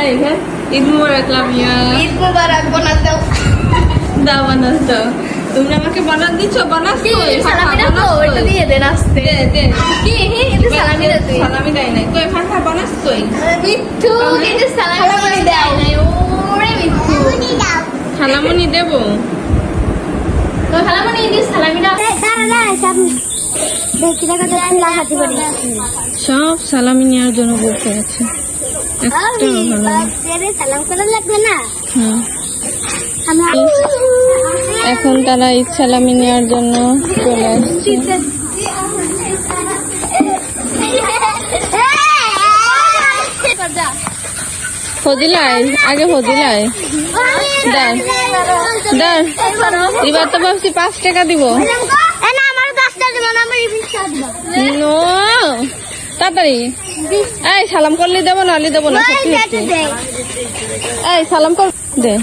এই হ্যাঁ ঈদ মুবারক লামিয়া ঈদ মুবারক বোনাস দাও দাও বানাস দাও তুমি আমাকে বানাস দিচ্ছ বানাস কই? সালামি বানাস ওইটা দিয়ে দেন আসতে দে দে কি হে এটা সালামি তুই সালামি দেয় নাই কই ফাঁকা বানাস কই মিঠু এটা সালামি দাও ওরে মিঠু খালামনি দেবো তো সালামি এটা সালামি দাও সব সালামি নেওয়ার জন্য বসে আছে না। সালাম করা লাগবে না এখন তারা ঈদ সালামি নেওয়ার জন্য চলে আসছে আগে ফজিলাই দাঁড় দাঁড় এবার তো ভাবছি পাঁচ টাকা দিব নো তাড়াতাড়ি। এই সালাম করলে দেবো না নাহলে দেবো না এই সালাম কর দে।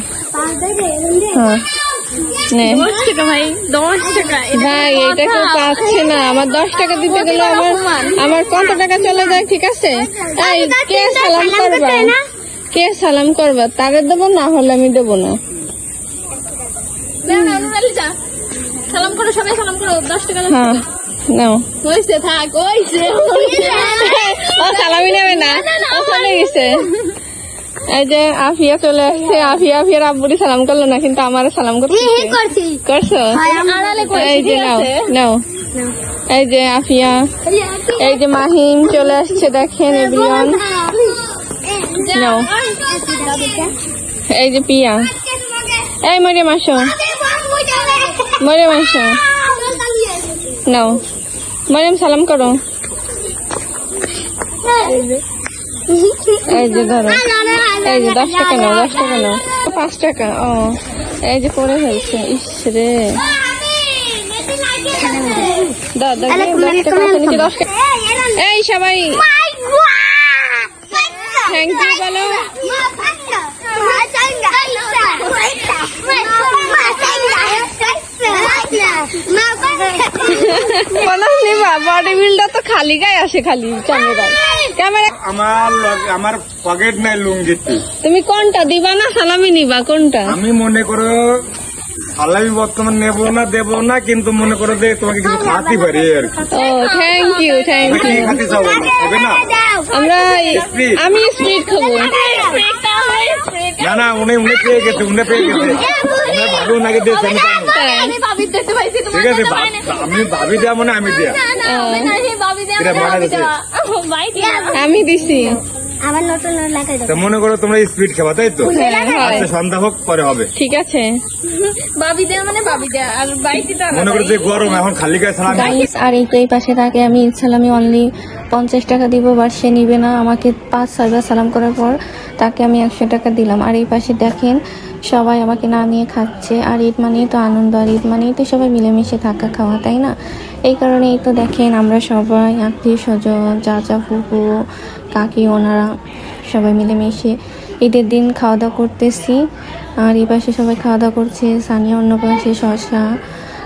হ্যাঁ। ভাই এটা কেউ পাচ্ছে না। আমার দশ টাকা দিতে গেলে আমার আমার কত টাকা চলে যায় ঠিক আছে? এই কে সালাম করবা? কে সালাম করবা? তারে দেবো না হলে আমি দেবো না। সালাম করো সবাই সালাম করো দশ টাকা হ্যাঁ। টাকা নাও হয়েছে থাক হয়েছে ও সালামি নেবে না? ও চলে গেছে। এই যে আফিয়া চলে আসছে। আফিয়া আফিয়ার আব্বুরি সালাম করল না কিন্তু আমার সালাম করছি করছ। এই যে নাও নাও। এই যে আফিয়া এই যে মাহিম চলে আসছে দেখেন এভরিওয়ান নাও। এই যে পিয়া। এই মরিয়াম আসো। মরিয়াম আসো। নাও মরিয়াম সালাম করো এই যে ধরো। এই যে দশ টাকা নাও দশ টাকা নাও। পাঁচ টাকা ও। এই যে করে ফেলছে ইস রে। এই সবাই। থ্যাংক ইউ বলো বলো নিবা বডি বিল্ডার তো খালি গায়ে আসে খালি ক্যামেরা ক্যামেরা আমার আমার পকেট নাই লুঙ্গিতে তুমি কোনটা দিবা না সালামি নিবা কোনটা আমি মনে করো সালামি বর্তমান নেব না দেব না কিন্তু মনে করো যে তোমাকে কিছু খাওয়াতে পারি আর কি ও থ্যাংক ইউ থ্যাংক ইউ খাতে চাও হবে না আমরা আমি স্পিড খাব না না উনি উনি পেয়ে গেছে উনি পেয়ে গেছে উনি ভাবিও নাকি দিয়েছে আমি জানি। আমি ভাবি দেখতে পাইছি তোমার ঠিক আছে মানে আমি ভাবি দেওয়া মানে আমি দিয়া। আমি দিছি। আমার নতুন লাগাই তো মনে করো তোমরা স্পিড খাবা তাই তো? আচ্ছা সন্ধ্যা হোক পরে হবে। ঠিক আছে। ভাবি দেয়া মানে ভাবি দেয়া আর বাইতে তো মনে করো যে গরম এখন খালি গায়ে সালামি গাইস আর এই তো এই পাশে থাকে আমি ঈদ সালামি অনলি পঞ্চাশ টাকা দিব বাট সে নিবে না। আমাকে পাঁচ ছয়বার সালাম করার পর তাকে আমি একশো টাকা দিলাম। আর এই পাশে দেখেন সবাই আমাকে না নিয়ে খাচ্ছে। আর ঈদ মানেই তো আনন্দ আর ঈদ মানেই তো সবাই মিলেমিশে থাকা খাওয়া তাই না? এই কারণেই তো দেখেন আমরা সবাই আত্মীয় স্বজন চাচা ফুপু কাকি, ওনারা সবাই মিলেমিশে ঈদের দিন খাওয়া দাওয়া করতেছি। আর এই পাশে সবাই খাওয়া দাওয়া করছে, সানিয়া অন্য পাশে শশা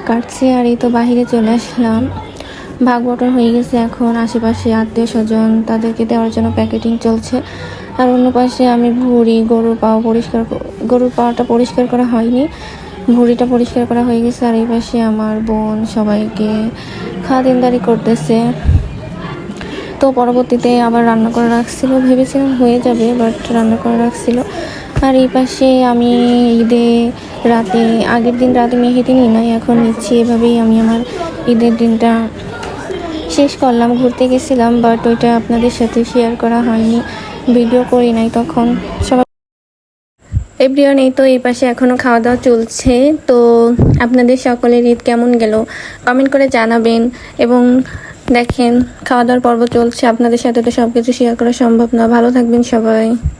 কাটছে, আর এই তো বাহিরে চলে আসলাম। ভাগ বটন হয়ে গেছে এখন, আশেপাশে আত্মীয় স্বজন তাদেরকে দেওয়ার জন্য প্যাকেটিং চলছে। আর অন্য পাশে আমি ভুড়ি, গরুর পাও পরিষ্কার গরুর পাওয়াটা পরিষ্কার করা হয়নি। ভুড়িটা পরিষ্কার করা হয়ে গেছে, আর এই পাশে আমার বোন সবাইকে খাওয়া দিনদারি করতেছে। তো পরবর্তীতে আবার রান্না করে রাখছিল, ভেবেছিলাম হয়ে যাবে বাট রান্না করে রাখছিল। আর এই পাশে আমি ঈদে রাতে, আগের দিন রাতে মেহেদি নিই নাই, এখন নিচ্ছি, এভাবেই আমি আমার ঈদের দিনটা শেষ করলাম, ঘুরতে গেছিলাম বাট ওইটা আপনাদের সাথে শেয়ার করা হয়নি ভিডিও করি নাই তখন। সবাই এভরিওয়ান, এই তো এই পাশে এখনও খাওয়া দাওয়া চলছে, তো আপনাদের সকলের ঈদ কেমন গেল? কমেন্ট করে জানাবেন, এবং দেখেন খাওয়া দাওয়ার পর্ব চলছে। আপনাদের সাথে তো সবকিছু শেয়ার করা সম্ভব না। ভালো থাকবেন সবাই।